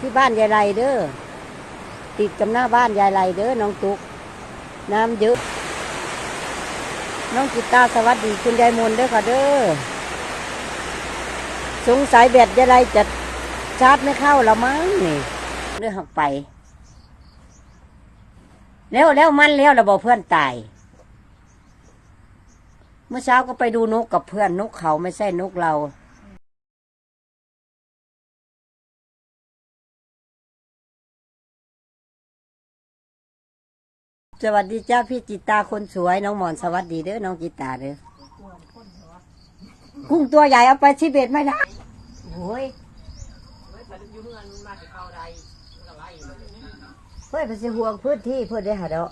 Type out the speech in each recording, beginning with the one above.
ที่บ้านยายไรเด้อติดกับหน้าบ้านยายไรเด้อน้องตุ๊ก น้ำเยอะ น้องกีตาสวัสดีคุณยายมนเด้อค่ะเด้อสงสัยแบตยายไรจะชาร์จไม่เข้าละมั้งนี่เรื่องหักไป แล้วแล้วมันแล้วเราบอกเพื่อนตายเมื่อเช้าก็ไปดูนกกับเพื่อนนกเขาไม่ใช่นกเรา สวัสดีจ้าพี่จิตาคนสวยน้องหมอนสวัสดีเด้อน้องจิตาเด้อกุ้งตัวใหญ่เอาไปชิเบ็ดไม่ได้โอ้ยเพื่อนไปสิห่วงพื้นที่เพื่อนได้หาเดาะ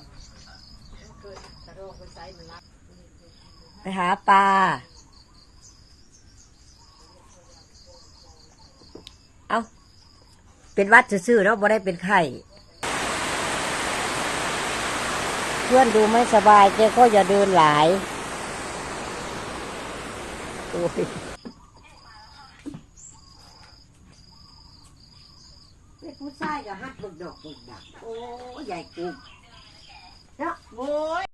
ไปหาปลาเอาเป็นวัดซื่อๆแล้วบ่ได้เป็นไข่ เพื่อนดูไม่สบายเจ๊ก็อย่าเดินหลายโอ้ยเป็นผู้ชายก็ฮัดบึกดอกบึกดักโอ้ใหญ่กุบเนาะโว้ย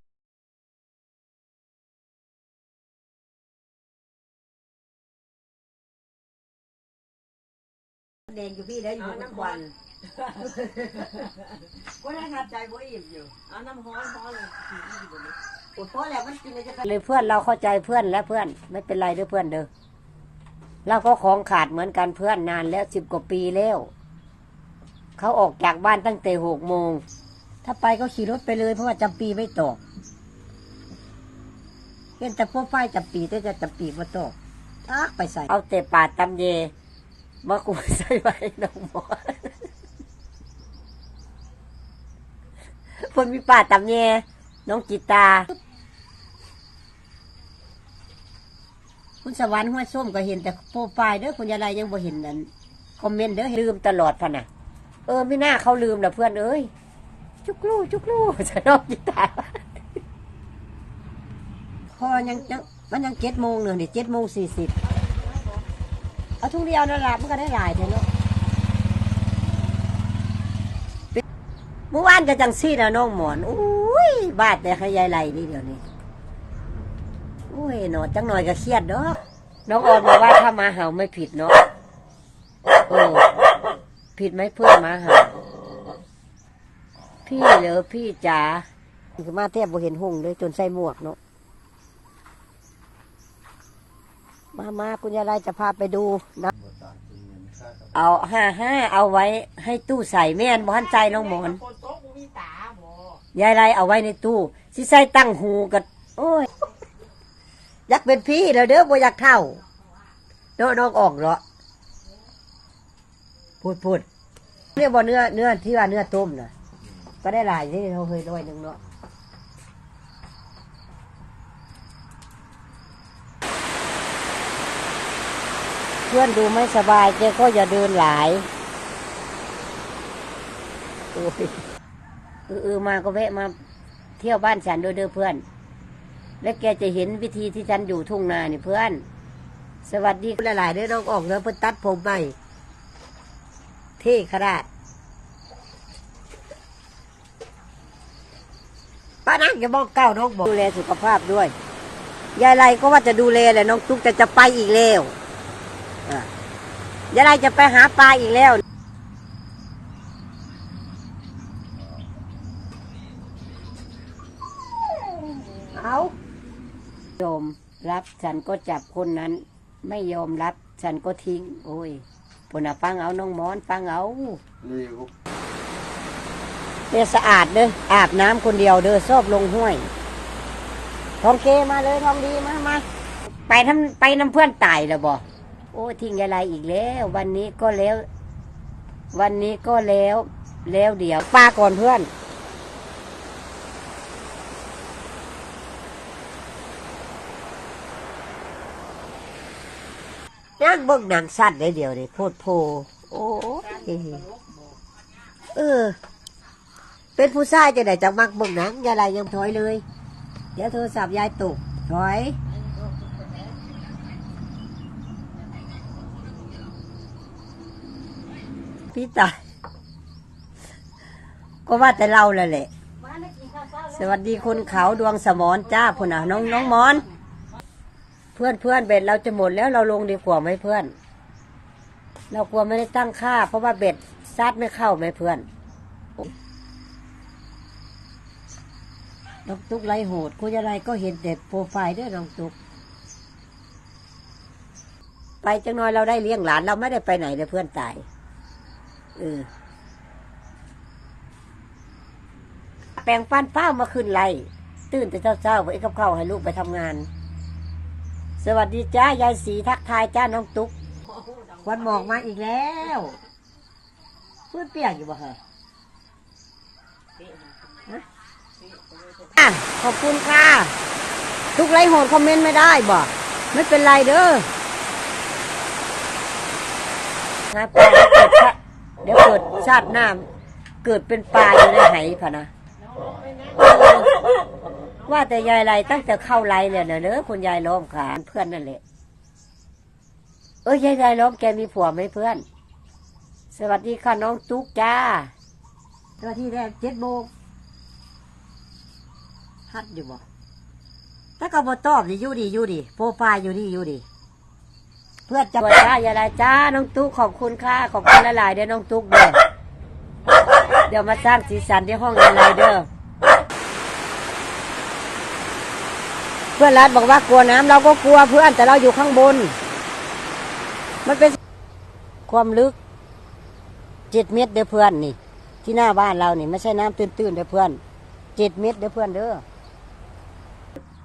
แดงอยู่พี่แล้วอยู่น้ำวัน ก็ได้ทัดใจบ่อิ่มอยู่เอาน้ำฮ้อนฮ้อนเลยขี่อยู่บนนี้โอ้โหแล้วมันกินเลยจะเลยเพื่อนเราเข้าใจเพื่อนและเพื่อนไม่เป็นไรเด้อเพื่อนเด้อเราก็ของขาดเหมือนกันเพื่อนนานแล้วสิบกว่าปีแล้วเขาออกจากบ้านตั้งแต่หกโมง ถ้าไปก็ขี่รถไปเลยเพราะว่าจำปีไม่ตกเห็นแต่พวกไฟจำปีแต่จะจำปีม่ตกทักไปใส่ เอาแต่ปาดตำเยมากูใส่ไว้น้องหมอ คนมีป่าตำเยน้องจิตา คุณสวรรค์ห้วยส้มก็เห็นแต่โปรไฟล์เด้อคุณยายไรยังบ่เห็นนั้นคอมเมนต์เด้อลืมตลอดพะนะเออไม่น่าเขาลืมนะเพื่อนเอ้ยจุกลู่จุกลูจะน้องจิตาพอยังยังมันยังเจ็ดโมงเนอะนี่เจ็ดโมงสี่สิบเอาทุกเดียวนั่นแหละมันก็ได้หลายเถอะเนาะ มื่อวานก็จังซี่นะน้องหมอนอุ้ยบาดแต่ขยายไหลนี่เดี๋ยวนี้อุ้ยหนอจังหน่อยก็เครียดเนาะน้องออนบอกว่าถ้ามาเห่าไม่ผิดเนาะเออผิดไหมเพื่อนมาเห่าพี่เหรอพี่จ๋าคือมาแทบบ่เห็นหงเลยจนใส่หมวกเนาะมามาคุณยายจะพาไปดูนะเอาห้าห้าเอาไว้ให้ตู้ใส่แม่นบ้านใจน้องหมอน คนโต๊ะกูมีตาบ่ ยายไรเอาไว้ในตู้สิใส่ตั้งหูกันโอ้ย อยากเป็นพี่แล้วเด้อบ่อยากเท่าเนาะน้องออกเหรอพูดพูดเรียกว่าเนื้อเนื้อที่ว่าเนื้อต้มนะก็ได้หลายที่เราเคยร้อยหนึ่งเนาะเพื่อนดูไม่สบายเจ๊ก็อย่าเดินหลายโอ้ย เออเออมาก็แวะมาเที่ยวบ้านฉันโดยเด้อเพื่อน แล้วแกจะเห็นวิธีที่ฉันอยู่ทุ่งนานี่เพื่อน สวัสดีหลายๆเด้อน้องออกแล้วเพิ่นตัดผมใหม่เท่ขนาดป้านั่งจะบอกเก้าน้องบอกดูแลสุขภาพด้วยยายไรก็ว่าจะดูแลแหละน้องตุ๊กแต่จะไปอีกแล้วยายไรจะไปหาปลาอีกแล้ว เอายอม รับฉันก็จับคนนั้น ไม่ยอมรับฉันก็ทิ้ง โอ้ยปุ่นอะฟังเอาน้องหมอนฟังเอานี่เด้สะอาดเด้ออาบน้ำคนเดียวเด้อชอบลงห้วยทองเคมาเลยทองดีมามาไปทำไปน้ำเพื่อนตายแล้วบ่โอ้ยทิ้งยายไรอีกแล้ว วันนี้ก็แล้ว วันนี้ก็แล้ว แล้วเดี๋ยวป้าก่อนเพื่อน นั่งเบิ่งหนังสั้นได้เดียวนี่โพดโพ โอ้ยเออ เป็นผู้ชายจะได้จังมักเบิ่งหนังยายไรยังถอยเลย เดี๋ยวโทรศัพท์ยายตกถอยพี่ตายก็ว่าแต่เราแหละแหละสวัสดีคนเขาดวงสมอนจ้าพุ่นอะน้องน้องมอน เพื่อนเพื่อนเบ็ดเราจะหมดแล้วเราลงดีกว่าไหมเพื่อน เรากลัวไม่ได้ตั้งค่า เพราะว่าเบ็ดซัดไม่เข้าไหมเพื่อนน้องตุ๊กไรโหดคุยอะไรก็เห็นแต่โปรไฟล์ด้วยน้องตุ๊กไปจังน้อยเราได้เลี้ยงหลานเราไม่ได้ไปไหนเลยเพื่อนตายเออแปลงฟันเป้ามาขึ้นไรตื่นแต่เช้าๆไว้กับข้าให้ลูกไปทำงาน สวัสดีจ้ายายสีทักทายจ้าน้องตุ๊กวันหมอกมาอีกแล้วเพื่อนเปียกอยู่บ่เหรอะอะขอบคุณค่ะ ทุกไลค์โหดคอมเมนต์ไม่ได้บ่ไม่เป็นไรเด้อนะปลาเดี๋ยวเกิดชาติหน้าเกิดเป็นปลาอยู่ในไหพะนะ ว่าแต่ยายไรตั้งแต่เข้าไรเนี่ยเนอะเนอะคุณยายล้อมขาเพื่อนนั่นแหละ เอ้ยยายไรล้อมแกมีผัวไหมเพื่อน สวัสดีค่ะน้องตุ๊กจ้าสวัสดีแรกเจ็ดโมงฮัดอยู่บ่ถ้าก็บ่ตอบดิอยู่ดีอยู่ดีโปรไฟล์อยู่ดีอยู่ดีเพื่อนจะจ้าอย่าไรจ้าน้องตุ๊กขอบคุณค่ะขอบคุณหลายๆเด้อน้องตุ๊กเด้อเดี๋ยวมาสร้างสีสันที่ห้องอะไรเด้อ เพื่อนรัดบอกว่ากลัวน้ำเราก็กลัวเพื่อนแต่เราอยู่ข้างบน มันเป็นความลึกเจ็ดเมตรเด้อเพื่อนนี่ ที่หน้าบ้านเรานี่ ไม่ใช่น้ำตื้นๆเด้อเพื่อนเจ็ดเมตรเด้อเพื่อนเด้อ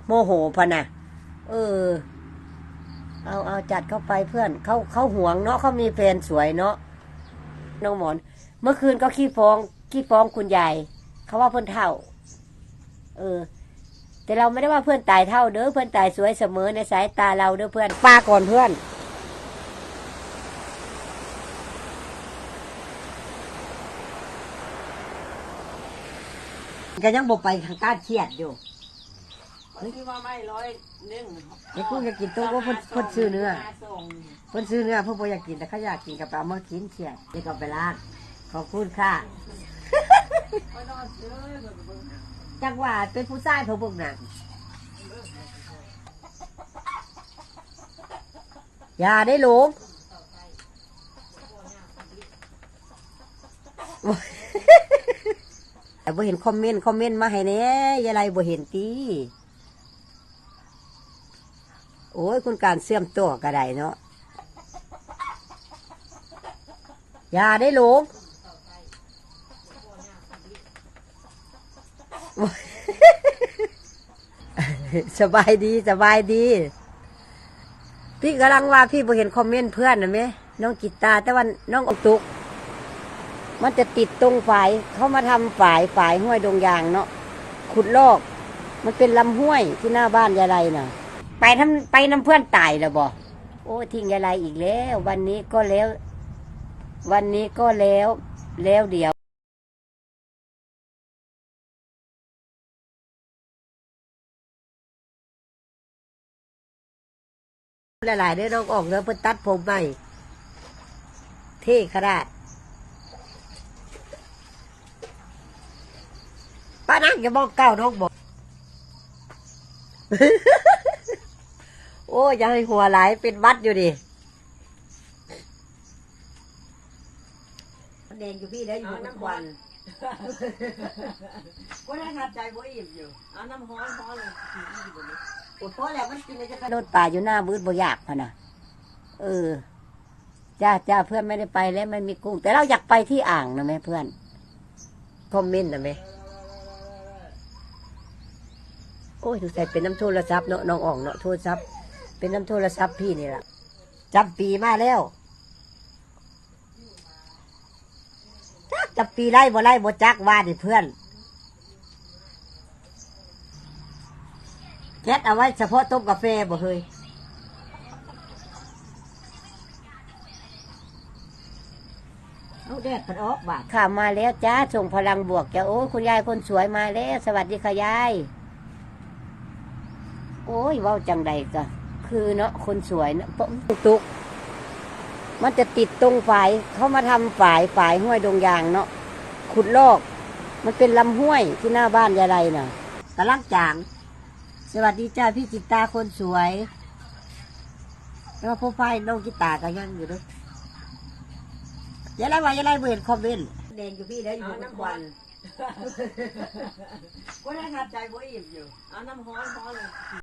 โมโหพะนะเออ เอาเอาจัดเข้าไปเพื่อนเขาเขาห่วงเนาะเขามีแฟนสวยเนาะน้องหมอน เมื่อคืนก็ขี้ฟ้องขี้ฟ้องคุณยายเขาว่าเพื่อนเท่า เออ แต่เราไม่ได้ว่าเพื่อนตายเท่าเด้อเพื่อนตายสวยเสมอในสายตาเราเด้อเพื่อนปาก่อนเพื่อน ก็ยังบอกไปทางการเครียดอยู่ที่ว่าไม่ร้อยหนึ่งไอ้กูจะกินตัวว่าเพิ่นเพิ่นซื้อเนื้อเพิ่นซื้อเนื้อเพิ่นบ่อยากกินแต่เขาอยากกินกับเอาเมากินเชียนี่ก็ไปล้างขอบคุณค่ะ จังหวะเป็นผู้ชายเขาเบิ่งหนังอย่าได้หลงแต่บ่เห็นคอมเมนต์คอมเมนต์มาให้แหน่ยายไรบ่เห็นตีโอ้ยคุณการเสื่อมตัวก็ได้เนาะอย่าได้หลง สบายดีสบายดี พี่กำลังว่าพี่บ่เห็นคอมเมนต์เพื่อนนะไหมน้องกิตตาแต่ว่าน้องออกตุก มันจะติดตรงฝายเขามาทำฝายฝายห้วยดงยางเนาะขุดลอก มันเป็นลำห้วยที่หน้าบ้านยายไรน่ะ ไปทำไปน้ำเพื่อนตายแล้วบ่โอ้ทิ้งยายไรอีกแล้ว วันนี้ก็แล้ว วันนี้ก็แล้วแล้วเดียว หลายๆเด้อน้องออกเด้อเพิ่นตัดผมใหม่ เท่ขนาดป้านักอย่าบอกเก้าน้องบอก โอ้ยังให้หัวไหลเป็นวัดอยู่ดิแดงอยู่พี่แล้วอยู่ทุกวันก็ได้ทับใจบ่อิ่มอยู่ เอาน้ำฮ้อนฮ้อนเลย ผีอยู่บนนี้โอ้พอแล้วมันกินเลยจะรถป่าอยู่หน้ามืดบ่อยากพะนะเออจ้าจ้าเพื่อนไม่ได้ไปแล้วไม่มีกุ้ง แต่เราอยากไปที่อ่างนะแม่เพื่อนคอมเมนต์นะแม่โอ้ยถูกใส่เป็นน้ำโทรศัพท์เนาะน้องอ่องเนาะโทรศัพท์เป็นน้ำโทรศัพท์พี่นี่แหละจำปีมาแล้วจักจำปีไล่บ่ไล่บ่จักว่าดิเพื่อน ก๊สเอาไว้เฉพาะต้มกาแฟบ่เฮยเอาแดดมันออกบาดค่ะมาแล้วจ้าส่งพลังบวกจ้าโอ้ยคุณยายคนสวยมาแล้ว สวัสดีค่ะยาย โอ้ยเว้าจังใดก็คือเนาะคนสวยเนาะปะตุก มันจะติดตรงฝายเขามาทำฝายฝายห้วยดงยางเนาะขุดลอก มันเป็นลำห้วยที่หน้าบ้านยายไรน่ะกำลังจาง สวัสดีจ้าพี่จิตตาคนสวยแล้วว่าพ่อไฟน้องกิตาก็ยังอยู่ด้วยยายไรว่ายายไรเห็นคอมเมนต์แดงอยู่พี่แล้วอยู่เอาทุกน้ำวันก็ได้หัดใจบ่อิ่มอยู่ เอาน้ำฮ้อนพอเลย